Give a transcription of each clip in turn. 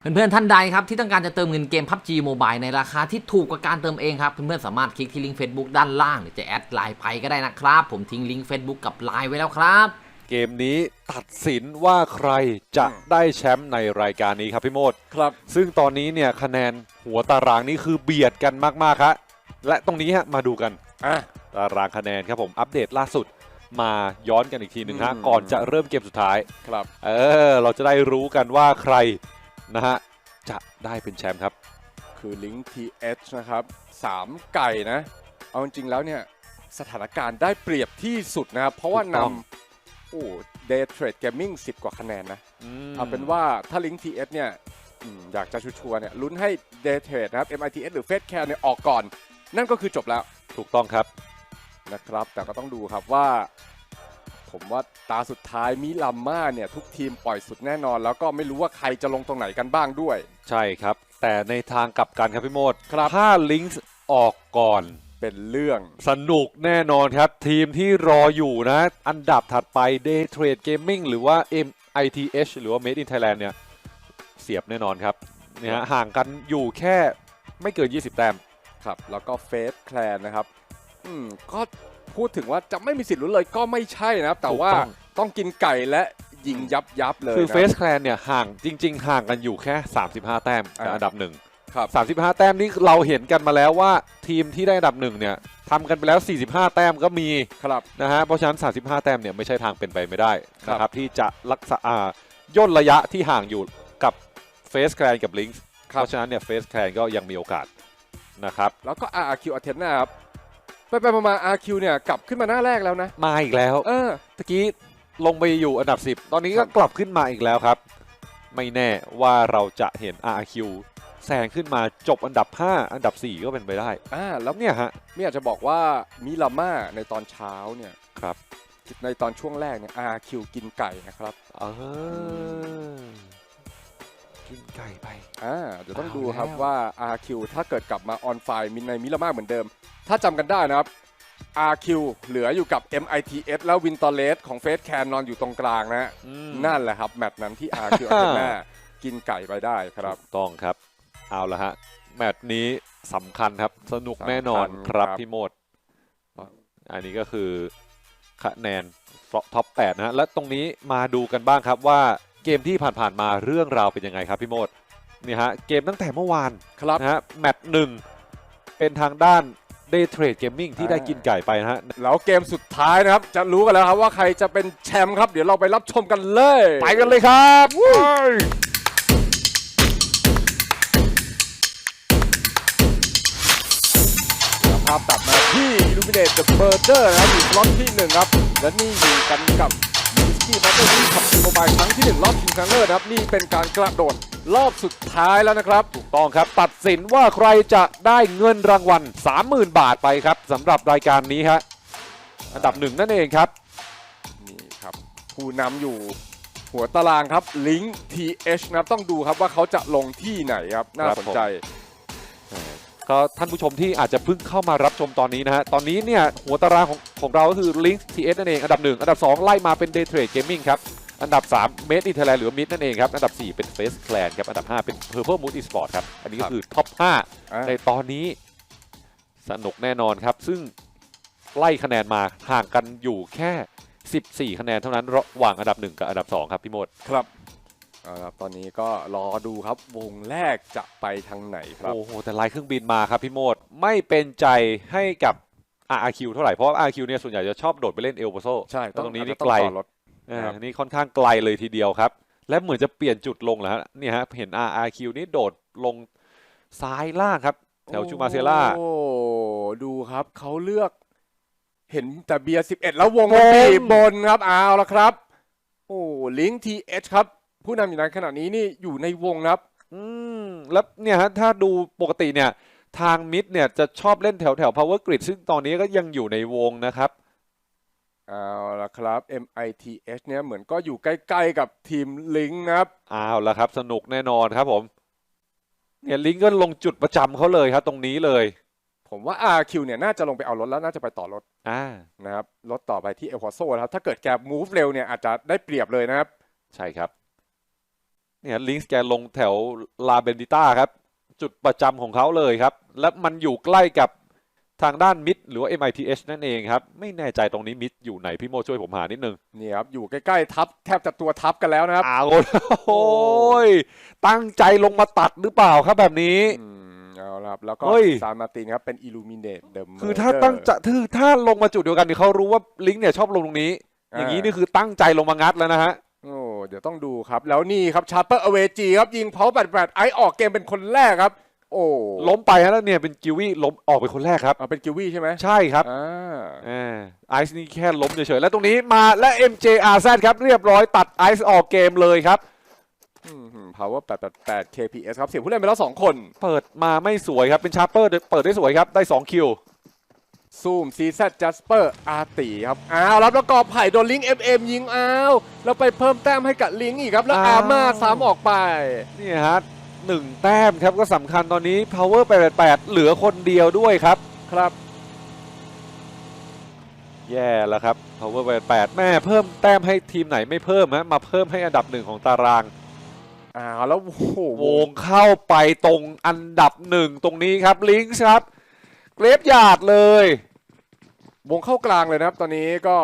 เพื่อนๆ ท่านใดครับที่ต้องการจะเติมเงินเกม PUBG Mobile ในราคาที่ถูกกว่าการเติมเองครับ เพื่อนๆ สามารถคลิกที่ลิงก์ Facebook ด้านล่าง หรือจะแอดไลน์ไปก็ได้นะครับ ผมทิ้งลิงก์ Facebook กับไลน์ไว้แล้วครับ เกมนี้ตัดสินว่าใครจะได้แชมป์ในรายการนี้ครับพี่โมดครับ ซึ่งตอนนี้เนี่ยคะแนนหัวตารางนี้คือเบียดกันมากๆครับและตรงนี้ฮะมาดูกันอะตารางคะแนนครับผมอัปเดตล่าสุดมาย้อนกันอีกทีหนึ่งฮะอืมก่อนจะเริ่มเกมสุดท้ายครับเออเราจะได้รู้กันว่าใคร นะฮะจะได้เป็นแชมป์ครับ คือลิงก์ TH นะครับสามไก่นะ เอาจริงๆแล้วเนี่ย สถานการณ์ได้เปรียบที่สุดนะครับ เพราะว่าถูกนต้องำโอ้ Day Trade Gaming 10กว่าคะแนนนะมเอาเป็นว่าถ้าลิงก์ TH เนี่ยอืมอยากจะชัวร์ๆเนี่ยลุ้นให้ Day Trade นะครับ MITS หรือ Fed Care เนี่ยออกก่อน นั่นก็คือจบแล้วถูกต้องครับนะครับ แต่ก็ต้องดูครับว่า ผมว่าตาสุดท้ายมิลัมมาเนี่ยทุกทีมปล่อยสุดแน่นอน แล้วก็ไม่รู้ว่าใครจะลงตรงไหนกันบ้างด้วย ใช่ครับ แต่ในทางกลับกันครับพี่โมดครับ ถ้าลิงก์ออกก่อน เป็นเรื่อง สนุกแน่นอนครับ ทีมที่รออยู่นะ อันดับถัดไป Day Trade Gaming หรือว่า MITH หรือว่า Made in Thailand เนี่ย เสียบแน่นอนครับเนี่ยฮะห่างกันอยู่แค่ไม่เกิน 20 แต้ม ครับ แล้วก็เฟสแคลนนะครับ อืม ก็ พูดถึงว่าจะไม่มีสิทธิ์ลุ้นเลยก็ไม่ใช่นะครับ แต่ว่าถูกต้องต้องกินไก่และยิงยับยับๆเลยคือนะเฟสแคลนเนี่ยห่างจริง ๆ ห่างกันอยู่แค่ 35 แต้มกับอ่าอันดับหนึ่งครับ35 แต้มนี่เราเห็นกันมาแล้วว่าทีมที่ได้อันดับหนึ่งเนี่ยทำกันไปแล้ว 45 แต้มก็มีครับนะฮะเพราะฉะนั้น 35 แต้มเนี่ยไม่ใช่ทางเป็นไปไม่ได้ครับนะครับที่จะรักษาอ่าย่นระยะที่ห่างอยู่กับเฟสแคลนกับลิงส์เพราะฉะนั้นเนี่ยเฟสแคลนก็ยังมีโอกาสนะครับแล้วก็ RQ Athena ครับ ไปไปๆมาๆ RQ เนี่ยกลับขึ้นมาหน้าแรกแล้วนะ มาอีกแล้วเออตะกี้ลงไปอยู่อันดับ 10 ตอนนี้คก็รับกลับขึ้นมาอีกแล้วครับ ไม่แน่ว่าเราจะเห็น RQ แซงขึ้นมาจบอันดับ 5 อันดับ 4 ก็เป็นไปได้อ่าแล้วเนี่ยฮะไม่อยากจะบอกว่ามิลาม่าในตอนเช้าเนี่ยครับ ในตอนช่วงแรกเนี่ย RQ กินไก่นะครับเออ กินไก่ไป อ่าเดี๋ยวต้องเอาดูครับแล้วว่า RQ ถ้าเกิดกลับมาออนไฟมินในมิลาม่าเหมือนเดิม ถ้าจำกันได้นะครับ RQ เหลืออยู่กับ MITS แล้ววินตอเลสของเฟสแคนนอนอยู่ตรงกลางนะฮะอืมนั่นแหละครับแมตช์นั้นที่ RQ อาร์เจนนากินไก่ไปได้ครับ ถูกต้องครับ เอาละฮะ แมตช์นี้สำคัญครับ สนุกแน่นอนสำคัญครับครับพี่โมด อันนี้ก็คือคะแนนท็อป8นะฮะ และตรงนี้มาดูกันบ้างครับว่า เกมที่ผ่านๆมาเรื่องราวเป็นยังไงครับพี่โมดนี่ฮะเกมตั้งแต่เมื่อวานครับนะฮะแมตช์หนึ่งเป็นทางด้าน Day Trade Gaming ที่ได้กินไก่ไปนะฮะ แล้วเกมสุดท้ายนะครับ จะรู้กันแล้วครับว่าใครจะเป็นแชมป์ครับ เดี๋ยวเราไปรับชมกันเลย ไปกันเลยครับไปภาพตัดมาที่ Illuminate the Murder นะครับอยู่รอบที่หนึ่งครับ และนี่อยู่กันกับ มิสกี้มาสเตอร์ที่ขับโมบายครั้งที่หนึ่งรอบชิงชนะเลิศนะครับ นี่เป็นการกระโดดรอบสุดท้ายแล้วนะครับ ถูกต้องครับ ตัดสินว่าใครจะได้เงินรางวัล 30,000 บาทไปครับสำหรับรายการนี้ฮะอันดับหนึ่งนั่นเองครับ นี่ครับ ผู้นำอยู่หัวตารางครับลิง TH นะครับต้องดูครับว่าเขาจะลงที่ไหนครับน่าครับสนผมใจ ก็ท่านผู้ชมที่อาจจะเพิ่งเข้ามารับชมตอนนี้นะฮะ ตอนนี้เนี่ยหัวตารางของของเราก็คือ Link TS นั่นเอง อันดับ 1 อันดับ 2 ไล่มาเป็น Day Trade Gaming ครับ อันดับ 3 Made in Thailand หรือว่า Mid นั่นเองครับ อันดับ 4 เป็น Face Clan ครับ อันดับ 5 เป็น Purple Moon Esport ครับ อันนี้ครัก็บคือท็อปอะ5ในตอนนี้สนุกแน่นอนครับ ซึ่งไล่คะแนนมาห่างกันอยู่แค่ 14 คะแนนเท่านั้นระหว่างอันดับ 1 กับอันดับ 2 ครับพี่โมดครับ เอาละครับตอนนี้ก็รอดูครับวงแรกจะไปทางไหนครับ โอ้โหแต่ลายเครื่องบินมาครับพี่โมดไม่เป็นใจให้กับ RRQ เท่าไหร่เพราะว่า RRQ เนี่ยส่วนใหญ่จะชอบโดดไปเล่นเอลโบโซใช่ตรงนี้นี่อาจจะไกลต่อรถ อ่าครับ นี่ค่อนข้างไกลเลยทีเดียวครับ และเหมือนจะเปลี่ยนจุดลงแล้วฮะเนี่ยฮะเห็น RRQ นี่โดดลงซ้ายล่างครับ แถวชูมาเซล่า โอ้ดูครับเขาเลือก เห็นแต่เบียร์11แล้ววงมันวงบีบบนครับเอาละครับ โอ้ลิงทีเอชครับ ผู้นำอยู่ในขณะนี้นี่อยู่ในวงนะครับอืมแล้วเนี่ยฮะถ้าดูปกติเนี่ยทางมิดเนี่ยจะชอบเล่นแถวแถว power grid ซึ่งตอนนี้ก็ยังอยู่ในวงนะครับเอาละครับ MITH เนี่ยเหมือนก็อยู่ใกล้ๆกับทีมลิงนะครับอ้าวแล้วครับ สนุกแน่นอนครับผมเนี่ยลิงก์ก็ลงจุดประจำเขาเลยครับ ตรงนี้เลย ผมว่า RQ เนี่ยน่าจะลงไปเอารถแล้วน่าจะไปต่อรถอ่านะครับรถต่อไปที่เอลพอโซนะครับถ้าเกิดแกมูฟเร็วเนี่ยอาจจะได้เปรียบเลยนะครับ ใช่ครับ เนี่ยลิงส์แกลงแถวลาเบนดิต้าครับ จุดประจำของเขาเลยครับ และมันอยู่ใกล้กับทางด้านมิดหรือว่า MITH นั่นเองครับ ไม่แน่ใจตรงนี้มิดอยู่ไหนพี่โมช่วยผมหานิดนึงนี่ครับ อยู่ใกล้ๆทับแทบจะตัวทับกันแล้วนะครับเอาโอ้ยตั้งใจลงมาตัดหรือเปล่าครับแบบนี้อืมเอาละครับแล้วก็เฮ้ยซานมาร์ตินครับเป็นอิลูมิเนตเดิมคือถ้าตั้งจะคือถ้าลงมาจุดเดียวกันเนี่ยเขารู้ว่าลิงก์เนี่ยชอบลงตรงนี้ อย่างนี้นี่คือตั้งใจลงมางัดแล้วนะฮะโอ้ เดี๋ยวต้องดูครับ แล้วนี่ครับชาร์เปอร์อเวจีครับยิงเพาแปดแปดไอออกเกมเป็นคนแรกครับ โอ้ล้มไปฮะแล้วเนี่ยเป็นกิวี่ล้มออกไปคนแรกครับอ่าเป็นกิวี่ใช่ไหมใช่ครับอ่าอ่าไอซ์นี่แค่ล้มเฉยๆแล้วตรงนี้มาและ MJRZ ครับเรียบร้อยตัดไอซ์ออกเกมเลยครับพาวเวอร์แปดแปดแปด KPS ครับเสียผู้เล่นไปแล้วสองคน เปิดมาไม่สวยครับ เป็นชาร์เปอร์เปิดได้สวยครับ ได้ 2 คิว ซูมซีซจัสเปอร์อาตีครับอ้าวรับแล้วก็ไผ่โดนลิงก์ FM ยิงอ้าวแล้วไปเพิ่มแต้มให้กับลิงก์อีกครับ แล้วอาม่าซ้ำออกไปนี่ฮะหนึ่งแต้มครับก็สำคัญตอนนี้ Power 888เหลือคนเดียวด้วยครับครับ แย่แล้วครับ Power 88แม่เพิ่มแต้มให้ทีมไหนไม่เพิ่มฮะมาเพิ่มให้อันดับหนึ่งของตารางอ้าวแล้วโอ้โหวงเข้าไปตรงอันดับหนึ่งตรงนี้ครับลิงส์ครับ เกรฟยาดเลย วงเข้ากลางเลยนะครับ ตอนนี้ก็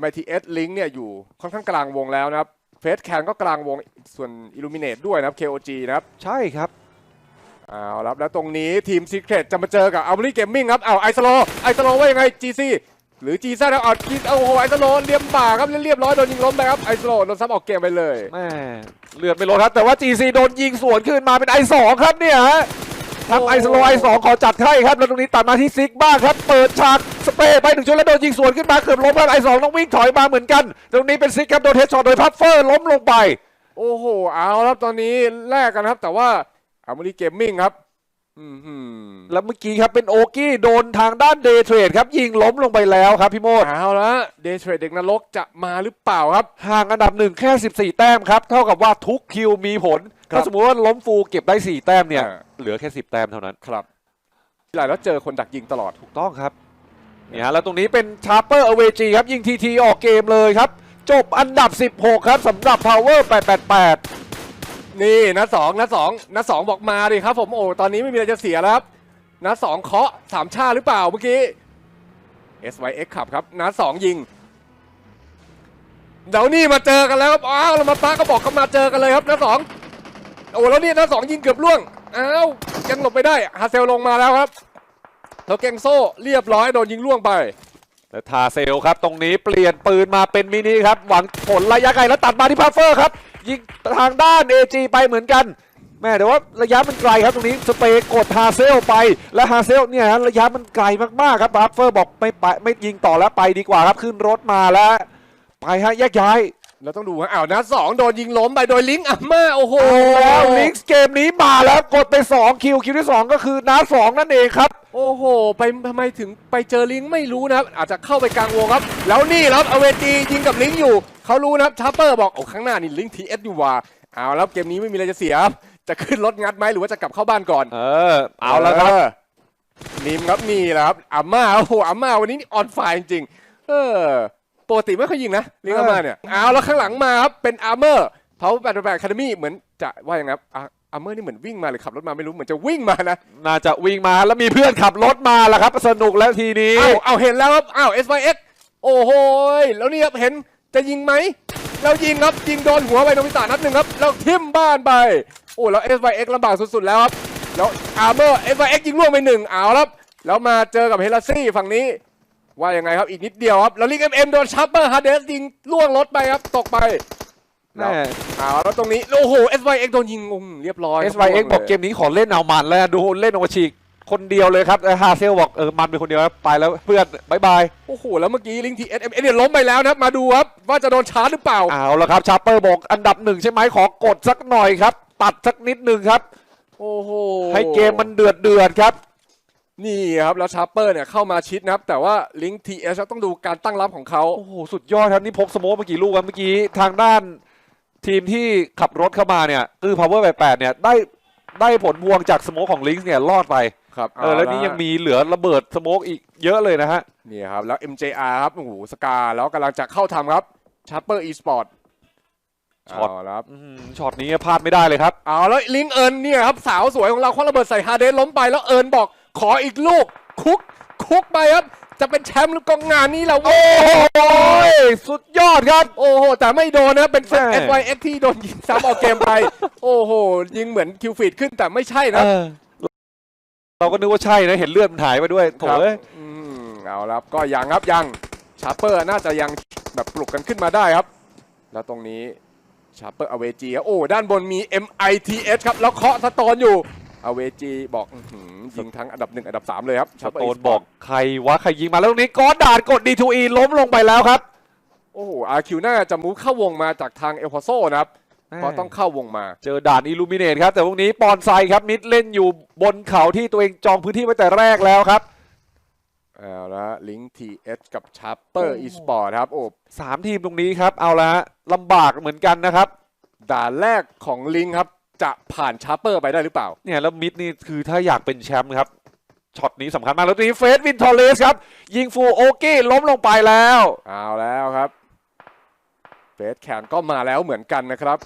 MITS Link เนี่ยอยู่ค่อนข้างกลางวงแล้วนะครับเฟสแคนก็กลางวงส่วน Illuminate ด้วยนะครับ KOG นะครับใช่ครับเอาละครับ แล้วตรงนี้ทีม Secret จะมาเจอกับ a r m o r y Gaming ครับเอาไอสโลไอสโลว่ายังไง GC หรือ GZ แล้วเอาจีโอ้โหไอสโลเลียมบ่าครับเรียบร้อยโดนยิงล้มไปครับไอสโลโดนซับออกเกมไปเลยแม่เลือดไม่ลดครับแต่ว่า GC โดนยิงสวนขึ้นมาเป็น I2 ครับเนี่ยฮะ ทำไอสโลไอสองขอจัดให้ครับแล้วตรงนี้ตัดมาที่ซิกบ้างครับ เปิดฉากสเปรย์ไปหนึ่งชุดแล้วโดนยิงสวนขึ้นมาเกือบล้มครับไอสองต้องวิ่งถอยมาเหมือนกัน ตรงนี้เป็นซิกครับโดนเฮดช็อตโดยพัฟเฟอร์ล้มลงไป โอ้โหเอาแล้วครับตอนนี้แลกกันครับ แต่ว่าอาร์มอรี่เกมมิ่งครับอืมหืม แล้วเมื่อกี้ครับเป็นโอกี้โดนทางด้านเดย์เทรดครับ ยิงล้มลงไปแล้วครับพี่โมดเอาละเดย์เทรดเด็กนรกจะมาหรือเปล่าครับ ห่างอันดับหนึ่งแค่ 14 แต้มครับ เท่ากับว่าทุกคิวมีผลครับถ้าสมมติว่าล้มฟูลเก็บได้ 4 แต้มเนี่ยอ่าเหลือแค่ 10 แต้มเท่านั้นครับหลายแล้วเจอคนดักยิงตลอดถูกต้องครับเนี่ยฮะแล้วตรงนี้เป็นชาร์เปอร์อเวจีครับยิงทีทีออกเกมเลยครับ จบอันดับ 16 ครับสำหรับ Power 888 นี่นะสองนะสองนะสองบอกมาดิครับ ผมโอ้ตอนนี้ไม่มีอะไรจะเสียแล้วครับนะสองเคาะสามชาหรือเปล่าเมื่อกี้ SYX ขับครับนะสองยิงเดี๋ยวนี่มาเจอกันแล้วครับอ้าวแล้วมาป้าก็บอกเขามาเจอกันเลยครับนะสองโอ้แล้วนี่นะสองยิงเกือบล่วงอ้าวยังหลบไปได้ฮาเซลลงมาแล้วครับแล้วเกงโซ่เรียบร้อยโดนยิงล่วงไปและทาเซลครับ ตรงนี้เปลี่ยนปืนมาเป็นมินิครับ หวังผลระยะไกลแล้วตัดมาที่พัฟเฟอร์ครับ ยิงทางด้าน AG ไปเหมือนกันแม่แต่ว่าระยะมันไกลครับตรงนี้สเปย์กดฮาเซลไปและฮาเซลเนี่ยระยะมันไกลมากๆครับบัฟเฟอร์บอกไม่ไปไม่ยิงต่อแล้วไปดีกว่าครับขึ้นรถมาแล้ว ไปฮะแยกย้าย เราต้องดูฮะอ้าวนัดสองโดนยิงล้มไปโดยลิงก์อัมมาโอ้โหแล้วลิงส์เกมนี้มาแล้วกดไป 2 คิวคิวที่ 2 ก็คือนาสองนั่นเองครับ โอ้โห ไปทำไมถึงไปเจอลิงก์ไม่รู้นะครับ อาจจะเข้าไปกลางวงครับ แล้วนี่ครับอเวจียิงกับลิงก์อยู่ เขารู้นะครับชาร์เปอร์บอกโอ้ข้างหน้านี่ลิงก์ทีเอสอยู่ว่าเอาแล้วเกมนี้ไม่มีอะไรจะเสียครับจะขึ้นรถงัดไหมหรือว่าจะกลับเข้าบ้านก่อน เออ เอาแล้วครับเออนิมครับนี่แหละครับอาม่าโอ้โหอาม่าวันนี้ออนไฟจริงๆเออ ปกติไม่ค่อยยิงนะลิงก์อาม่าเนี่ยเอาแล้วข้างหลังมาครับเป็นอาร์เมอร์เพาแปดแปดคาเดมี่เหมือนจะว่าอย่างไงครับอาร์เมอร์นี่เหมือนวิ่งมาหรือขับรถมาไม่รู้เหมือนจะวิ่งมานะน่าจะวิ่งมาแล้วมีเพื่อนขับรถมาแล้วครับสนุกแล้วทีนี้อ้าวเอาเห็นแล้วครับอ้าว SYX โอ้โหยแล้วนี่ครับเห็นจะยิงไหมแล้วยิงครับยิงโดนหัวไปโนมิตานัดหนึ่งครับแล้วทิ่มบ้านไปโอ้แล้ว SYX ลำบากสุดๆแล้วครับแล้วอาร์เมอร์ SYX ยิงล่วงไปหนึ่งเอาครับแล้วมาเจอกับเฮลซี่ฝั่งนี้ ว่ายังไงครับ อีกนิดเดียวครับ แล้วลิงเอ็มเอ็มโดนชัปเปอร์ฮาร์เดสยิงล่วงรถไปครับ ตกไปแม่เอาแล้วตรงนี้ โอ้โห SYX โดนยิงงงเรียบร้อย SYX บอกเกมนี้ขอเล่นเอามันแล้วดูเล่นโอชิกคนเดียวเลยครับฮาเซลบอกเออมันเป็นคนเดียวครับไปแล้วเพื่อนบายบาย โอ้โห แล้วเมื่อกี้ลิงทีเอสเอ็มเเนี่ยล้มไปแล้วนะครับ มาดูครับ ว่าจะโดนชาร์จหรือเปล่าเอาละครับชาร์เปอร์บอกอันดับหนึ่งใช่ไหมขอกดสักหน่อยครับ ตัดสักนิดหนึ่งครับ โอ้โหให้เกมมันเดือดเดือดครับ นี่ครับแล้วชาร์เปอร์เนี่ยเข้ามาชิดนะครับ แต่ว่าลิงก์ทีเอสต้องดูการตั้งรับของเขาโอ้โหสุดยอดครับนี่พกสโมกเมื่อกี้ลูกครับเมื่อกี้ทางด้านทีมที่ขับรถเข้ามาเนี่ยคือ power 88เนี่ยได้ได้ผลพวงจากสโมกของลิงส์เนี่ยรอดไปครับเออแล้วนี่ยังมีเหลือระเบิดสโมกอีกเยอะเลยนะฮะนี่ครับแล้ว MJR ครับโอ้โหสกาแล้วกำลังจะเข้าทำครับชาร์เปอร์อีสปอร์ตช็อตเอาละครับอื้อหือช็อตนี้พลาดไม่ได้เลยครับเอาแล้วลิงเอิญเนี่ยครับสาวสวยของเราคว้าระเบิดใส่ฮาเดนล้มไปแล้วเอิญบอก ขออีกลูก คุก คุกไปครับ จะเป็นแชมป์หรือกองงานนี้เราโอ้โหสุดยอดครับ โอ้โห แต่ไม่โดนนะ เป็นเซตแม่ SYX ที่โดนยิงซ้ำออกเกมไป โอ้โห ยิงเหมือนคิวฟีดขึ้นแต่ไม่ใช่นะเออเราก็นึกว่าใช่นะ เห็นเลือดมันหายไปด้วยโถครับเอ้ย อืมเอาละครับก็ยังครับยังชาร์เปอร์น่าจะยังแบบปลุกกันขึ้นมาได้ครับ แล้วตรงนี้ชาร์เปอร์อเวจีโอ้ด้านบนมี MITS ครับแล้วเคาะสโตนอยู่ อเวจีบอกอื้อหือยิงทั้งอันดับหนึ่งอันดับสามเลยครับส Sharper โตน Esports บอกใครวะใครยิงมาแล้วตรงนี้กอดดาดกด D2E ล้มลงไปแล้วครับ โอ้โหอาคิวน่าจะมูฟเข้าวงมาจากทางเอลพอโซนะครับเพราะต้องเข้าวงมาเจอด่านอิลูมิเนตครับ แต่พวกนี้ปอนไซครับมิดเล่นอยู่บนเขาที่ตัวเองจองพื้นที่ไว้แต่แรกแล้วครับเอาละลิงทีเอสกับชาร์เปอร์อีสปอร์ตครับโอ้สามทีมตรงนี้ครับ เอาละฮะลำบากเหมือนกันนะครับ ด่านแรกของลิงครับ จะผ่านชาร์เปอร์ไปได้หรือเปล่า เนี่ยแล้วมิดนี่คือถ้าอยากเป็นแชมป์ครับช็อตนี้สำคัญมากแล้วตรงนี้เฟสวินทอร์เลสครับ ยิงฟูลโอเก้ล้มลงไปแล้ว เอาแล้วครับเฟสแขนก็มาแล้วเหมือนกันนะครับ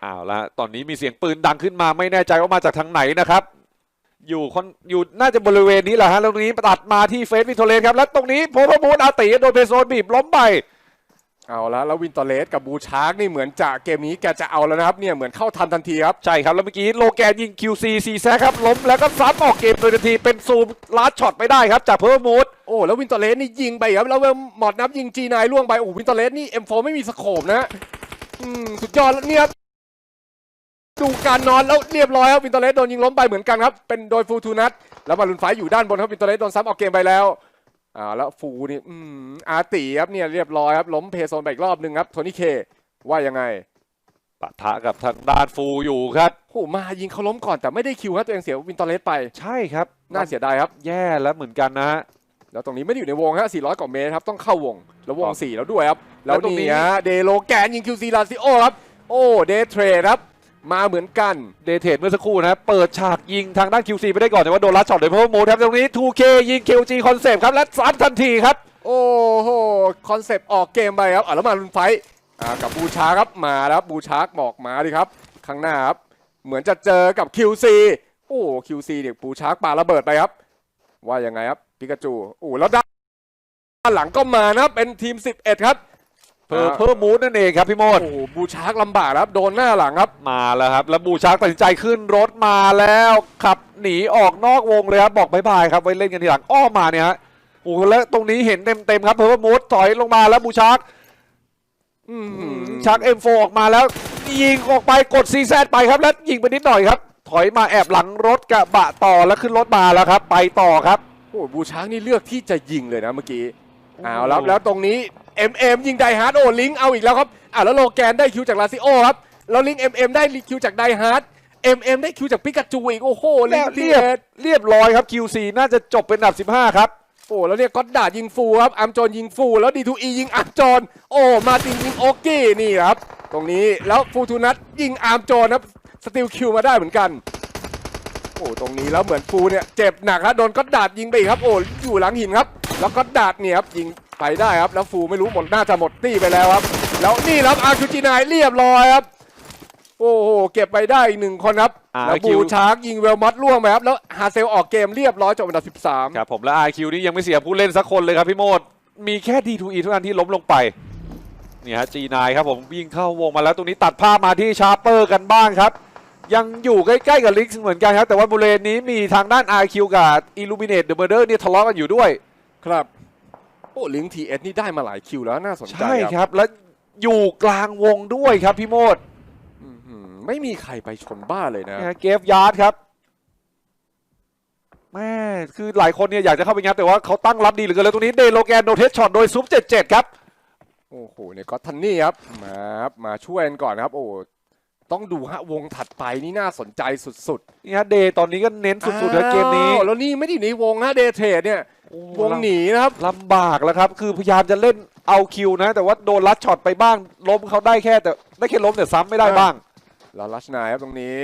เอาละตอนนี้มีเสียงปืนดังขึ้นมาไม่แน่ใจว่ามาจากทางไหนนะครับ อยู่คนอยู่น่าจะบริเวณนี้แหละฮะแล้วตรงนี้ตัดมาที่เฟสวินทอร์เลสครับ แล้วตรงนี้โพพมูนอาติโดนเพโซนบีบล้มไป เอาแล้วแล้ววินเตอร์เลสกับบูชาร์กนี่เหมือนจะเกมนี้แกจะเอาแล้วนะครับเนี่ยเหมือนเข้าทันทันทีครับ ใช่ครับ แล้วเมื่อกี้โลแกนยิง QC ซีแซครับ ล้มแล้วก็ซัดออกเกมโดยทันทีเป็นซูมลัดช็อตไปได้ครับ จากเพิ่มมูดโอ้ แล้ววินเตอร์เลสนี่ยิงไปครับ แล้วเวลหมอดนับยิงจีนายล่วงไปโอ้วินเตอร์เลสนี่ M4 ไม่มีสโคปนะฮะอืมสุดยอดแล้วเนี่ยครับดูการนอนแล้วเรียบร้อยครับวินเตอร์เลสโดนยิงล้มไปเหมือนกันครับเป็นโดยฟูทูนัทแล้วมาลุนไฟอยู่ด้านบนครับวินเตอร์เลสโดนซ้ำออกเกมไปแล้ว อ่าแล้วฟูนี่อืมอาร์ตีครับเนี่ยเรียบร้อยครับล้มเพย์โซนไปอีกรอบหนึ่งครับโทนี่เคว่ายังไงปะทะกับทางด้านฟูอยู่ครับโอ้มายิงเขาล้มก่อนแต่ไม่ได้คิวครับตัวเองเสียวินเตอร์เลสไปใช่ครับน่าเสียดายครับ แย่แล้วเหมือนกันนะฮะแล้วตรงนี้ไม่ได้อยู่ในวงฮะ 400 กว่าเมตรครับ ต้องเข้าวง แล้ววคงรับ4แล้วด้วยครับ แล้แล้ววตรงนี้นี่ฮะ เดโลแกนยิง QC ลาซิโอครับ โอ้ เดย์เทรดครับ มาเหมือนกันเดเทดเมื่อสักครู่นะเปิดฉากยิงทางด้าน QC ไปได้ก่อน แต่ว่าโดนลัดช็อตโดยเพิ่มมูดครับตรงนี้ 2K ยิง QG คอนเซปต์ครับ และซัดทันทีครับ โอ้โห คอนเซปต์ออกเกมไปครับอะแล้วมาลุนไฟอ่ากับบูชาร์ครับมาแล้วบูชาร์กบอกมาดิครับ ข้างหน้าครับ เหมือนจะเจอกับ QC โอ้ QC เนี่ยบูชาร์กปาระเบิดไปครับ ว่ายังไงครับปิกาจูโอ้แล้วด้านหลังก็มานะเป็นทีม 11 ครับ เพิ่มเพิ่มมูดนั่นเองครับพี่โมดโอ้โหบูชาร์กลำบากครับโดนหน้าหลังครับมาแล้วครับ แล้วบูชาร์กตัดสินใจขึ้นรถมาแล้วขับหนีออกนอกวงเลยครับบอกบายบายครับไว้เล่นกันทีหลังอ้อมมาเนี่ยฮะโอ้โหแล้วตรงนี้เห็นเต็มๆครับเพิ่มมูดถอยลงมาแล้วบูชาร์กอืมชัก M4 ออกมาแล้ว ยิงออกไปกด CZ ไปครับแล้วยิงไปนิดหน่อยครับ ถอยมาแอบหลังรถกระบะต่อแล้วขึ้นรถมาแล้วครับ ไปต่อครับโอ้โหบูช้างนี่เลือกที่จะยิงเลยนะเมื่อกี้ เอาแล้วแล้วตรงนี้ MM ยิงไดฮาร์ดโอ้ลิงก์เอาอีกแล้วครับอ่าแล้วโลแกนได้คิวจากลาซิโอครับแล้วลิงก์ MM ได้คิวจากไดฮาร์ด MM ได้คิวจากปิกาจูอีกโอ้โหลิแล้งวก์เรีเรียยบบเรียบร้อยครับ QC น่าจะจบเป็นอันดับ 15 ครับโอ้แล้วเนี่ยก็อดดาดยิงฟูครับอัมโจนยิงฟูแล้ว D2E ยิงอัมโจนโอ้มาตินยิงโอกี้นี่ครับ ตรงนี้แล้วฟูทูนัทยิงอาร์มโจนครับสติลคิวมาได้เหมือนกันโอ้ตรงนี้แล้วเหมือนฟูเนี่ยเจ็บหนักครับโดนก็อดดาดยิงไปอีกครับโอ้อยู่หลังหินครับ แล้วก็อดดาดเนี่ยครับยิงไปได้ครับแล้วฟูไม่รู้หมดน่าจะหมดตี้ไปแล้วครับ แล้วนี่ครับอาร์คิวจีนายเรียบร้อยครับโอ้โหเก็บไปได้อีกหนึ่งคนครับแล้ว RQ บูชาร์กยิงเวลมอสล่วงไปครับแล้วฮาเซลออกเกมเรียบร้อยจบอันดับ13ครับผมและ RQ นี่ยังไม่เสียผู้เล่นสักคนเลยครับพี่โมดมีแค่ D2E เท่านั้นที่ล้มลงไปนี่ฮะ G9 ครับผมวิ่งเข้าวงมาแล้วตรงนี้ตัดภาพมาที่ชาร์เปอร์กันบ้างครับยังอยู่ใกล้ๆกับลิกเหมือนกันครับแต่ว่าบริเวณนี้มีทางด้าน RQ กับ Illuminate the Murder เนี่ยทะเลาะกันอยู่ด้วย ครับโอ้ลิงทีเอสนี่ได้มาหลายคิวแล้วน่าสนใจใช่ครับครับแล้วอยู่กลางวงด้วยครับพี่โมดอื้อหือไม่มีใครไปชนบ้าเลยนะนะฮะเกฟยาร์ดครับแม่คือหลายคนเนี่ยอยากจะเข้าไปงัดแต่ว่าเขาตั้งรับดีเหลือเกินแล้วตรงนี้เดโลแกนโดเทสช็อตโดยซุป77ครับโอ้โหเนี่ยก็ทันนี่ครับมาครับมาช่วยกันก่อนนะครับ โอ้ต้องดูฮะวงถัดไปนี่น่าสนใจสุดนี่ฮะเดย์ตอนนี้ก็เน้นๆสุดๆนะเกมนี้อ้าวแล้วนี่ไม่ได้อยู่ในวงฮะเดย์เทรดเนี่ย วงหนีนะครับลำบากแล้วครับ คือพยายามจะเล่นเอาคิวนะ แต่ว่าโดนลัดช็อตไปบ้าง ล้มเขาได้แค่แต่ได้แค่ล้มแต่ซ้ำไม่ได้บ้าง แล้วลัชนายครับตรงนี้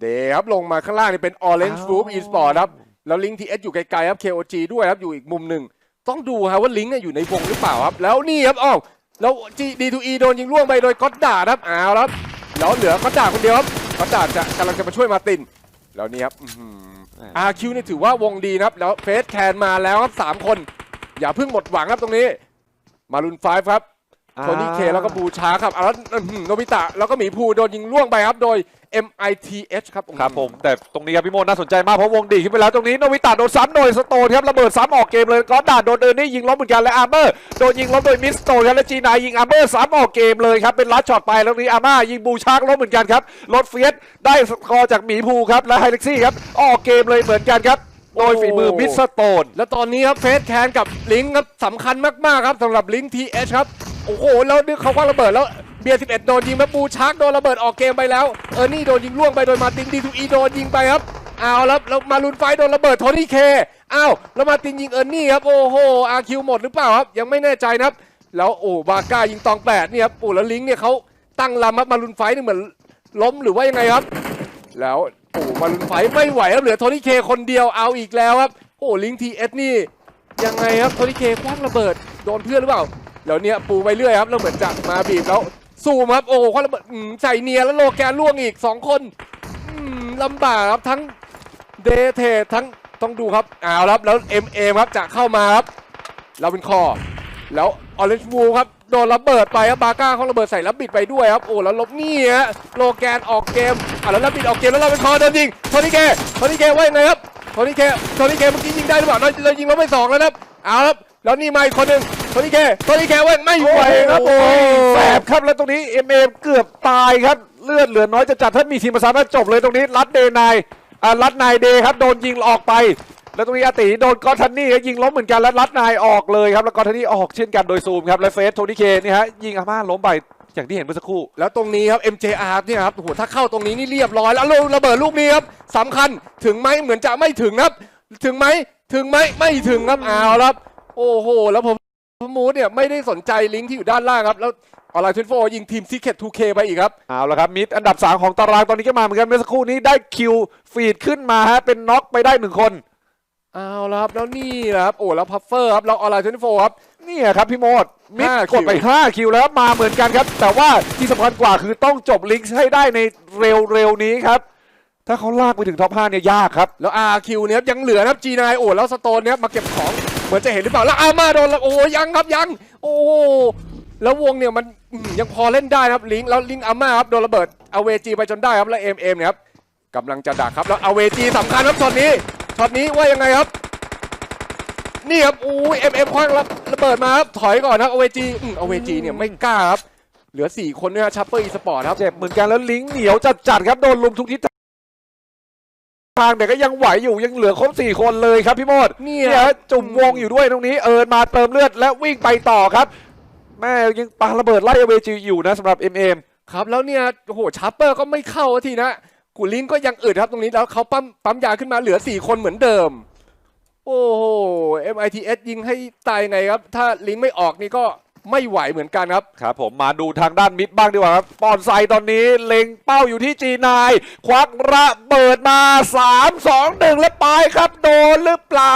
เดย์ครับลงมาข้างล่างนี่เป็น Orange อ้าว Group Esport ครับ แล้วลิงทีเอสอยู่ไกลๆครับ KOG ด้วยครับ อยู่อีกมุมหนึ่ง ต้องดูฮะว่าลิงก์เนี่ยอยู่ในวงหรือเปล่าครับ แล้วนี่ครับอ้าวแล้วจีดีทูอีโดนยิงล่วงไปโดยก็อดด่าครับเอาแล้วครับ แล้วเหลือก็อดด่าคนเดียวครับก็อดด่าจะกำลังจะมาช่วยมาร์ติน แล้วนี่ครับอ อาร์คิวนี่ถือว่าวงดีนะครับ แล้วเฟสแคนมาแล้วครับสามคน อย่าเพิ่งหมดหวังครับตรงนี้ มารุนไฟครับ โทนี่เคแล้วก็บูชาครับเอาแล้วอื้อหือโนบิตะแล้วก็หมีภูโดนยิงล่วงไปครับโดย MITH ครับครับผม แต่ตรงนี้ครับพี่โมดน่าสนใจมาก เพราะวงดีขึ้นไปแล้วตรงนี้โนวิตาโดนซ้ำโดยสโตนครับระเบิดซ้ำออกเกมเลยก็อดดาดโดนเดินนี่ยิงล้มเหมือนกันและอาร์เมอร์โดนยิงล้มโดยมิสโตนครับและจีนายยิงอาร์เมอร์ซ้ำออกเกมเลยครับเป็นลัดช็อตไปแล้วนี้อาร์มายิงบูชาร์กล้มเหมือนกันครับรถเฟียสได้สกอร์จากหมีภูครับและไฮเล็กซี่ครับออกเกมเลยเหมือนกันครับโดยฝีมือมิสโตนแล้วตอนนี้ครับเฟสแคนกับลิงก์ครับสำคัญมากๆครับสำหรับลิงก์ TH ครับ โอ้โหแล้วนี่เขาคว้างระเบิดแล้วเบียร์11 โดนยิงมาปูชาร์กโดนระเบิดออกเกมไปแล้วเออร์นี่โดนยิงล่วงไปโดยมาตินดีทูอีโดนยิงไปครับเอาแล้วแล้วมารุนไฟโดนระเบิดโทนี่เคอ้าวแล้วมาตินยิงเออร์นี่ครับโอ้โหอาคิวหมดหรือเปล่าครับยังไม่แน่ใจนะครับ แล้วโอ้บาก้ายิงตองแปดเนี่ยครับโอ้แล้วลิงก์เนี่ยเขาตั้งลำครับมารุนไฟนี่เหมือนล้มหรือว่ายังไงครับ แล้วโอ้มารุนไฟไม่ไหวครับเหลือโทนี่เคคนเดียวเอาอีกแล้วครับโอ้ลิงทีเอสนี่ยังไงครับโทนี่เคคว้างระเบิดโดนเพื่อนหรือเปล่า แล้วเนี่ยปูไปเรื่อยครับแล้วเหมือนจะมาบีบแล้วซูมครับโอ้คว้าระเบิดใส่เนียแล้วโลแกนล่วงอีกสองคนลำบากครับทั้งเดเททั้งต้องดูครับเอาครับแล้วเอ็มเอครับจะเข้ามาครับลาวินคอ แล้วออเรนจ์วูครับโดนระเบิดไปครับบาก้าเขาระเบิดใส่แล้วบิดไปด้วยครับโอ้แล้วลบนี่ฮะโลแกนออกเกมอะแล้วระบิดออกเกมแล้วลาวินคอเดินยิงโทนี่เคโทนี่เคว่ายังไงครับโทนี่เคโทนี่เคเมื่อกี้ยิงได้หรือเปล่าเรายิงเราไม่สองแล้วครับเอาครับแล้วนี่มาอีกคนหนึ่ง โทนี่เคโทนี่เคเว้ยไม่ไหวครับโอ้โอ้ยยแสบครับแล้วตรงนี้เอ็มเอเกือบตายครับเลือดเหลือน้อยจะจัดถ้ามีทีมประสานมาจบเลยตรงนี้รัดเดนายอ่ารัดนายเดย์ครับโดนยิงออกไป แล้วตรงนี้อาติโดนกอตทันนี่ครับยิงล้มเหมือนกันแล้วรัดนายออกเลยครับแล้วกอตทันนี่ออกเช่นกันโดยซูมครับและเฟสโทนี่เคนี่ฮะยิงอาม่าล้มไปอย่างที่เห็นเมื่อสักครู่ แล้วตรงนี้ครับ MJR เนี่ยครับโอ้โหถ้าเข้าตรงนี้นี่เรียบร้อยแล้วลูกระเบิดลูกนี้ครับสำคัญถึงไหมเหมือนจะไม่ถึงครับ ถึงไหมถึงไหมไม่ถึงครับเอาครับ โอ้โห แล้วผม พมูดเนี่ยไม่ได้สนใจลิงก์ที่อยู่ด้านล่างครับ แล้วออนไลน์ทนโฟยิงทีมซีเคท 2K ไปอีกครับ เอาละครับมิดอันดับ 3 ของตารางตอนนี้ก็มาเหมือนกันเมื่อสักครู่นี้ได้คิวฟีดขึ้นมาฮะเป็นน็อกไปได้หนึ่งคนเอาละครับแล้วนี่แหละครับโอ้แล้วพัฟเฟอร์ครับแล้วออนไลน์ทนโฟครับเนี่ยครับพี่โมดมิดห้ากดไปคิว5คิวแล้วมาเหมือนกันครับ แต่ว่าที่สำคัญกว่าคือต้องจบลิงก์ให้ได้ในเร็วๆนี้ครับถ้าเขาลากไปถึงท็อป5เนี่ยยากครับแล้ว RQ เนี่ยครับยังเหลือนะครับ G9 โอ้แล้วสโตนเนี่ยครับมาเก็บของ เหมือนจะเห็นหรือเปล่า แล้วอามาโดนแล้วโอ้ยังครับยัง โอ้แล้ววงเนี่ยมันยังพอเล่นได้ครับลิงแล้วลิงอาม่าครับโดนระเบิดเอาเวจีไปจนได้ครับแล้วเอ็มเอ็มเนี่ยครับกำลังจะดักครับแล้วเอาเวจีสำคัญครับช็อตนี้ช็อตนี้ว่ายังไงครับ นี่ครับอู้เอ็มเอ็มคว้างระเบิดมาครับถอยก่อนครับเอาเวจีเอาเวจีเนี่ยไม่กล้าครับเหลือ 4 คนเนี่ยชัปเปอร์อีสปอร์ตครับเจ็บเหมือนกันแล้วลิงเหนียวจัดๆครับโดนลุมทุกทิศ ทางแต่ก็ยังไหวอยู่ยังเหลือครบสี่คนเลยครับพี่โมดเนี่ยเนี่ยฮะจุ่มวงอยู่ด้วยตรงนี้เอิญมาเติมเลือดและวิ่งไปต่อครับ แม่ยังปาระเบิดไล่เวจีอยู่นะสำหรับ MM ครับแล้วเนี่ยโอ้โหชาร์เปอร์ก็ไม่เข้าสักทีนะกูลิงก็ยังอึดครับตรงนี้แล้วเขาปั๊มปั๊มยาขึ้นมาเหลือ 4 คนเหมือนเดิม โอ้โห MITS ยิงให้ตายไงครับ ถ้าลิงไม่ออกนี่ก็ ไม่ไหวเหมือนกันครับ ครับผมมาดูทางด้านมิดบ้างดีกว่าครับปอนไซตอนนี้เล็งเป้าอยู่ที่จีนาย ควักระเบิดมา 3 2 1 และปลายครับ โดนหรือเปล่า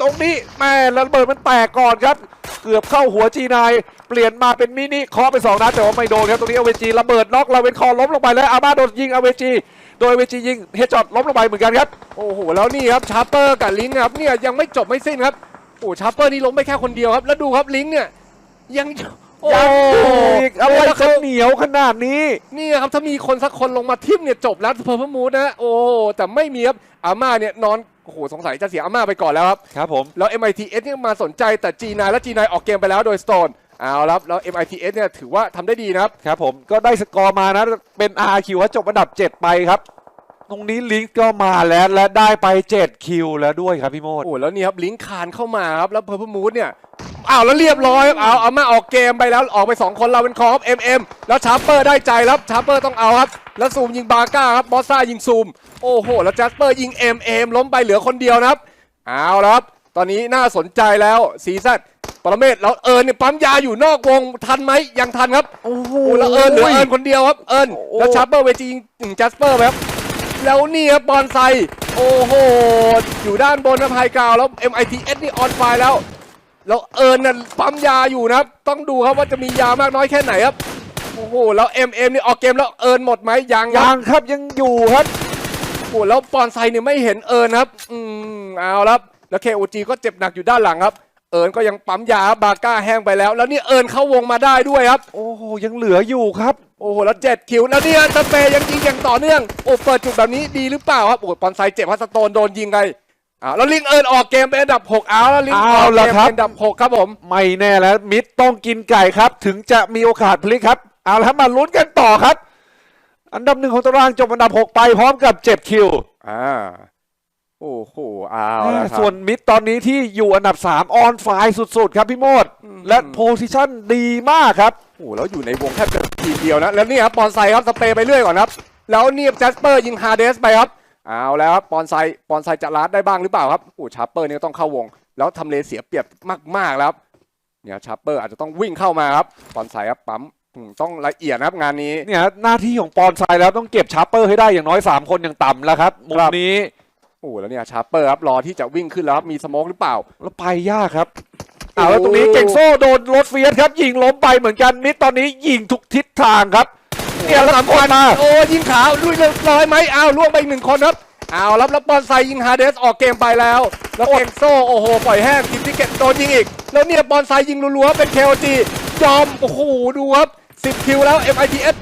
ตรงนี้แม่ระเบิดมันแตกก่อนครับ เกือบเข้าหัวจีนาย เปลี่ยนมาเป็นมินิคาะไปสองนัดแต่ว่าไม่โดนครับตรงนี้เอาเวจีระเบิดน็อกลาเวนคอล้มลงไปแล้วอาม่าโดนยิงเอาเวจีโดยเวจียิงเฮดช็อตล้มลงไปเหมือนกันครับโอ้โหแล้วนี่ครับชาร์เปอร์กับลิงครับเนี่ยยังไม่จบไม่สิ้นครับโอ้ชาร์เปอร์นี่ล้มไปแค่คนเดียวครับแล้วดูครับลิงเนี่ย ยังโอ้ยังอีกอะไรแล้วจะเขาเหนียวขนาดนี้ นี่ครับถ้ามีคนสักคนลงมาทิ่มเนี่ยจบแล้วเพอร์พมูดนะโอ้แต่ไม่มีครับอาม่าเนี่ยนอนโอ้โหสงสัยจะเสียอาม่าไปก่อนแล้วครับครับผมแล้ว MITS เนี่ยมาสนใจแต่ G9 และ G9 ออกเกมไปแล้วโดย Stone เอาละครับแล้ว MITS เนี่ยถือว่าทำได้ดีนะครับครับผมก็ได้สกอร์มานะเป็น RQ ว่าจบอันดับ 7 ไปครับ ตรงนี้ลิงก์ก็มาแล้วและได้ไป 7 คิวแล้วด้วยครับพี่โมด โอ้แล้วนี่ครับลิงก์คานเข้ามาครับแล้วเพอร์พมูดเนี่ยอ้าวแล้วเรียบร้อยครับเอาเอามาออกเกมไปแล้วออกไป 2 คนเราเป็นคอครับ MM แล้วชาร์เปอร์ได้ใจแล้วชาร์เปอร์ต้องเอาครับ แล้วซูมยิงบาก้าครับบอสซ่ายิงซูม โอ้โห แล้วแจสเปอร์ยิง MM ล้มไปเหลือคนเดียวนะครับเอาแล้วครับ ตอนนี้น่าสนใจแล้วซีซัดปรเมศแล้วเอิญเนี่ยปั๊มยาอยู่นอกวงทันไหมยังทันครับโอ้โหโอ้แล้วเอิญเหลือเอิญคนเดียวครับเอิญโอ้แล้วชาร์เปอร์เวจียิงแจสเปอร์ไปครับ แล้วนี่ครับบอลไซโอ้โห อยู่ด้านบนนะพายกาวแล้ว MITS นี่ออนไฟแล้ว แล้วเอิญน่ะปั๊มยาอยู่นะครับ ต้องดูครับว่าจะมียามากน้อยแค่ไหนครับ โอ้โห แล้วเอ็มเอ็มนี่ออกเกมแล้วเอิญหมดไหมยังครับยังครับยังอยู่ครับโอ้โหแล้วปอนไซเนี่ยไม่เห็นเอิญครับ อืมเอาครับ แล้วเคโอจีก็เจ็บหนักอยู่ด้านหลังครับเอิญก็ยังปั๊มยาครับบาก้าแห้งไปแล้ว แล้วนี่เอิญเข้าวงมาได้ด้วยครับ โอ้โหยังเหลืออยู่ครับ โอ้โหแล้วเจ็ดคิวแล้วเนี่ยสเปย์ยังยิงอย่างต่อเนื่องโอ้เปิดจุดแบบนี้ดีหรือเปล่าครับโอ้ปอนไซเจ็บฮัสโตนโดนยิงไงอ่าแล้วลิงเอิญออกเกมเป็นอันดับ6เอาแล้วลิงอเอาอกเกละมครับเป็นอันดับ6ครับผมไม่แน่แล้วมิดต้องกินไก่ครับ ถึงจะมีโอกาสพลิกครับเอาละครับมาลุ้นกันต่อครับ อันดับหนึ่งของตารางจบอันดับ 6 ไปพร้อมกับเจ็บคิวอ่าโอ้โหเอาละครับส่วนมิดตอนนี้ที่อยู่อันดับ3ออนไฟสุดๆ ครับพี่โมดอืมและโพซิชันดีมากครับ โอ้โหแล้วอยู่ในวงแทบจะทีเดียวนะ แล้วนี่ครับปอนไซครับสเปย์ไปเรื่อยก่อนครับ แล้วเนี่ยแจสเปอร์ยิงฮาเดสไปครับ เอาแล้วครับปอนไซปอนไซจะลัดได้บ้างหรือเปล่าครับโอ้ชาร์เปอร์นี่ก็ต้องเข้าวง แล้วทำเลเสียเปรียบมากๆแล้วครับเนี่ยชาร์เปอร์อาจจะต้องวิ่งเข้ามาครับปอนไซครับปั๊มอืมต้องละเอียดนะครับงานนี้เนี่ยหน้าที่ของปอนไซแล้วต้องเก็บชาร์เปอร์ให้ได้อย่างน้อย 3 คนอย่างต่ำแล้วครับมุมครับนี้โอ้แล้วเนี่ยชาร์เปอร์ครับรอที่จะวิ่งขึ้นแล้วครับมีสโมกหรือเปล่า แล้วไปยากครับ เอาแล้วตรงนี้เก่งโซ่โดนรถเฟียสครับ ยิงล้มไปเหมือนกันมิดตอนนี้ยิงทุกทิศทางครับเนี่ยแล้วกดมาโอ้ยิงขาวลุยเรียบร้อยไหมอ้าวล่วงไปอีกหนึ่งคนครับเอารับแล้วบอลไซยิงฮาเดสออกเกมไปแล้ว แล้วเก่งโซ่โอ้โหปล่อยแห้งทีมทิเก็ตโดนยิงอีก แล้วเนี่ยบอลไซยิงรัวๆเป็น KOG ยอมโอ้โหดูครับ10คิวแล้ว MITS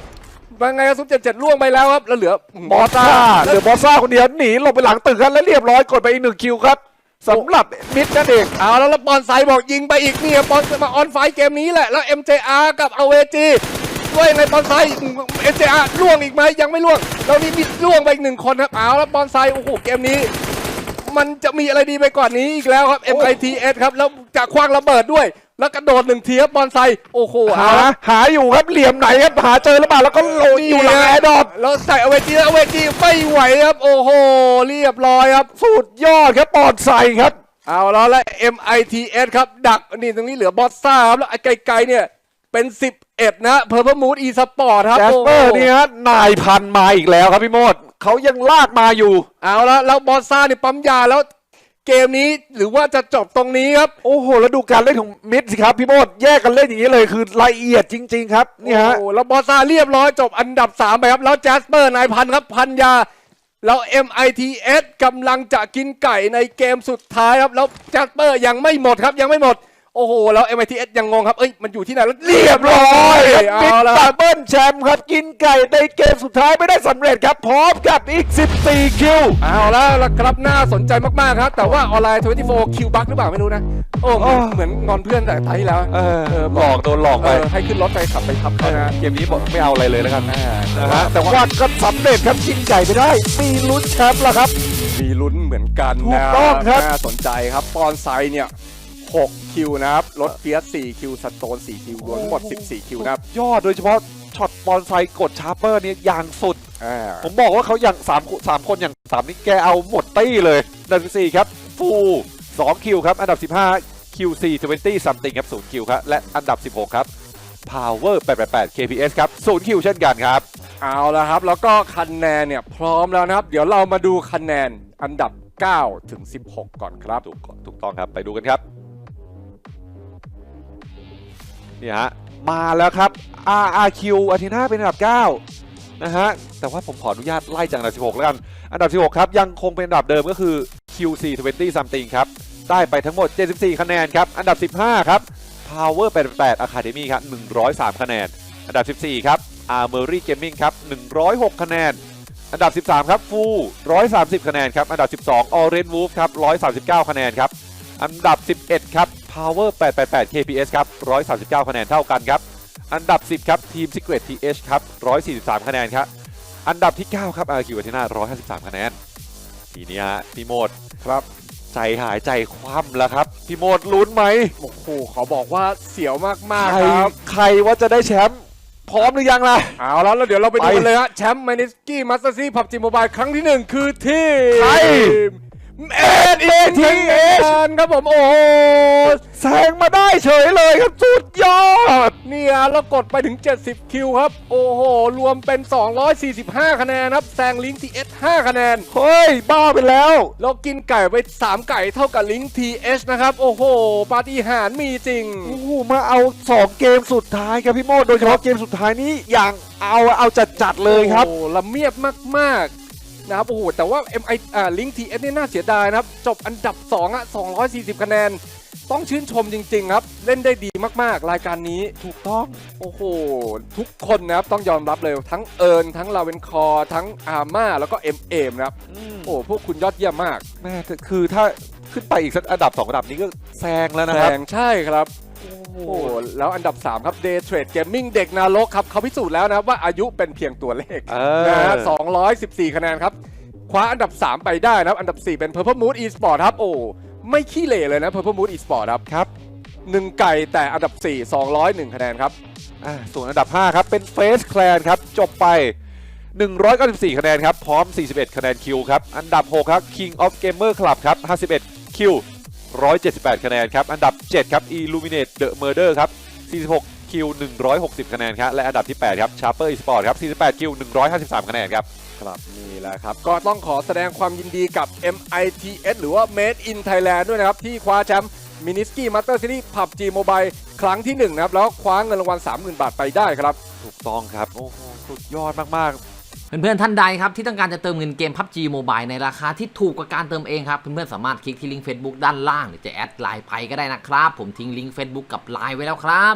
ว่าไงครับซุปเจ็ดเจ็ดล่วงไปแล้วครับ แล้วเหลือบอสซ่าเหลือบอสซ่าคนเดียวหนีลงไปหลังตึกครับแล้วเรียบร้อยกดไปอีกหนึ่งคิวครับ สำหรับมิดนั่นเองเอาแล้วแล้วบอลไซบอกยิงไปอีกเนี่ยบอลมาออนไฟเกมนี้แหละ แล้ว MJR กับ AWG ด้วยในบอลไซ MJR ล่วงอีกไหมยังไม่ล่วงแล้วนี่มีล่วงไปอีกหนึ่งคนครับเอาแล้วบอลไซโอ้โหเกมนี้ มันจะมีอะไรดีไปกว่านี้อีกแล้วครับ MITS ครับแล้วจะคว้างระเบิดด้วย แล้วกระโดดหนึ่งทีครับบอลไซโอ้โหหาเอาละหาอยู่ครับเหลี่ยมไหนครับหาเจอหรือเปล่าแล้วก็โหลดอยู่หลังแอร์ดรอปแล้วใส่เอาเวจีเอาเวจีไม่ไหวครับ โอ้โห เรียบร้อยครับ สุดยอดครับปอดใส่ครับ เอาแล้วแล้ว MITS ครับ ดักนี่ตรงนี้เหลือบอสซ่าครับแล้วไอ้ไกลๆเนี่ยเป็น11นะเพอร์เพมูดอีสปอร์ตครับแจสเปอร์โโหนี่ฮะนายพันมาอีกแล้วครับพี่โมดเขายังลากมาอยู่ เอาแล้วแล้วบอสซ่านี่ปั๊มยาแล้ว เกมนี้หรือว่าจะจบตรงนี้ครับ โอ้โหแล้วดูการเล่นของมิดสิครับพี่โมดแยกกันเล่นอย่างนี้เลยคือละเอียดจริง ๆ ครับนี่ฮะโอ้โหแล้วบอสซ่าเรียบร้อยจบอันดับ3ไปครับ แล้วแจสเปอร์นายพันครับพันยา แล้ว MITS กำลังจะกินไก่ในเกมสุดท้ายครับ แล้วแจสเปอร์ยังไม่หมดครับยังไม่หมด โอ้โห แล้ว MITS ยังงงครับ เอ้ย มันอยู่ที่ไหนแล้วเรียบร้อยครับมิดเอาละดับเบิลแชมป์ครับ กินไก่ในเกมสุดท้ายไม่ได้สำเร็จครับ พร้อมกับอีก 14 คิว เอาแล้วล่ะครับน่าสนใจมาก ๆ ครับ แต่ว่าออนไลน์ 24 คิวบัคหรือเปล่าไม่รู้นะ โอ้เหมือนอ๋อเหมือนงอนเพื่อนแต่ตายที่แล้วเออเออหลอกโดนหลอกเอไปอให้ขึ้นรถไปขับไปทับเขานะเกมนี้บอกไม่เอาอะไรเลยแล้วกันอ่านะฮะแต่ว่าก็สำเร็จครับกินไก่ไปได้ มีลุ้นแชมป์แล้วครับ มีลุ้นเหมือนกันถูนะกต้องครับน่าสนใจครับปอนไซเนี่ย 6 คิวนะครับรถเฟียส4คิวสโตน4คิวรวมทั้งหมด 14 คิวนะครับยอดโดยเฉพาะช็อตบอลไซกดชาร์เปอร์เนี่ยอย่างสุด อ่าผมบอกว่าเขาอย่าง3คนสามคนอย่าง 3 นี่แกเอาหมดตี้เลยอันดับ14ครับฟู2คิวครับอันดับ 15 QC 20 something ครับ0คิวครับและอันดับ 16 ครับ Power 888 KPS ครับ0คิวเช่นกันครับ เอาละครับ แล้วก็คะแนนเนี่ยพร้อมแล้วนะครับ เดี๋ยวเรามาดูคะแนนอันดับ 9 ถึง 16 ก่อนครับ ถูกถูกต้องครับไปดูกันครับ นี่ฮะมาแล้วครับ RRQ อาทิน่าเป็นอันดับ 9 นะฮะ แต่ว่าผมขออนุญาตไล่จากอันดับ 16 แล้วกัน อันดับ 16 ครับ ยังคงเป็นอันดับเดิมก็คือ QC 20 something ครับ ได้ไปทั้งหมด 74 คะแนนครับ อันดับ 15 ครับ Power 88 Academy ครับ 103 คะแนน อันดับ 14 ครับ Armory Gaming ครับ 106 คะแนน อันดับ 13 ครับฟู130 คะแนนครับ อันดับ 12 Orange Wolf ครับ 139 คะแนนครับ อันดับ 11 ครับ Power 888 KPS ครับ 139 คะแนนเท่ากันครับ อันดับ 10 ครับ Team Secret TH ครับ 143 คะแนนครับ อันดับที่ 9 ครับ RQ อาทินา153 คะแนน ทีนี้ฮะพี่โมดครับ ใจหายใจคว่ำแล้วครับ พี่โมดลุ้นไหมโอ้โหขอบอกว่าเสียวมาก ใครๆ ครับ ใครว่าจะได้แชมป์พร้อมหรือยังล่ะ เอาแล้วแล้วเดี๋ยวเราไปดูไปกันเลยฮะ แชมป์มานิสกี้มาสเตอร์ซีพับจีโมบายครั้งที่หนึ่งคือทีมใคร เอ็ดเอทีเอครับผมโอ้โหแซงมาได้เฉยเลยครับสุดยอดเนี่ยแล้วกดไปถึง 70 คิวครับ โอ้โห รวมเป็น 245 คะแนนครับแซงลิงทีเอส5คะแนน เฮ้ย บ้าไปแล้ว เรากินไก่ไป 3 ไก่เท่ากับลิงทีเอสนะครับ โอ้โห ปาฏิหาริย์มีจริง โอ้โห มาเอา 2 เกมสุดท้ายครับพี่โมดโดยเฉพาะเกมสุดท้ายนี้อย่างเอาเอาจัดจัดๆเลยครับโอ้โหละเมียบมาก ๆ นะครับโอ้โหแต่ว่า MI อ่าลิงทีเอสนี่น่าเสียดายนะครับ จบอันดับ2อะ240 คะแนน ต้องชื่นชมจริง ๆ ครับ เล่นได้ดีมากๆ รายการนี้ถูกต้อง โอ้โห ทุกคนนะครับ ต้องยอมรับเลยทั้งเอิญทั้งลาเวนคอร์ทั้งอาม่าแล้วก็เอ็มเอมนะครับ โอ้พวกคุณยอดเยี่ยมมาก แม่แต่คือถ้าขึ้นไปอีกสักอันดับ2อันดับนี้ก็แซงแล้วนะแซครับงใช่ครับ โอ้โหแล้วอันดับ 3 ครับ Day Trade Gaming เด็กนรกครับเขาพิสูจน์แล้วนะครับว่าอายุเป็นเพียงตัวเลขเอนะฮะอ214 คะแนนครับ คว้าอันดับ 3 ไปได้นะครับ อันดับ 4 เป็น Purple Mood Esport ครับ โอ้ไม่ขี้เหร่เลยนะ Purple Mood Esport ครับครับหนึ่งไก่แต่อันดับ 4 201 คะแนนครับ อ่าส่วนอันดับ 5 ครับ เป็นเฟสแคลนครับ จบไป 194 คะแนนครับ พร้อม 41 คะแนนคิวครับ อันดับ 6 ครับ King of Gamer Club ครับ 51 คิว 178 คะแนนครับ อันดับ 7 ครับ Illuminate the Murder ครับ 46 คิว 160 คะแนนครับ และอันดับที่ 8 ครับ Sharper Esport ครับ 48 คิว 153 คะแนนครับ ครับนี่แหละครับ ก็ต้องขอแสดงความยินดีกับ MITS หรือว่า Made in Thailand ด้วยนะครับ ที่คว้าแชมป์มินิสกี้มาสเตอร์ซีรีส์ผับจีโมบายครั้งที่ 1 นะครับ แล้วคว้าเงินรางวัล 30,000 บาทไปได้ครับ ถูกต้องครับ โอ้โห สุดยอดมาก ๆ เพื่อนๆท่านใดครับที่ต้องการจะเติมเงินเกม PUBG Mobile ในราคาที่ถูกกว่าการเติมเองครับ เพื่อนๆสามารถคลิกที่ลิงก์ Facebook ด้านล่างหรือจะแอดไลน์ไปก็ได้นะครับ ผมทิ้งลิงก์ Facebook กับไลน์ไว้แล้วครับ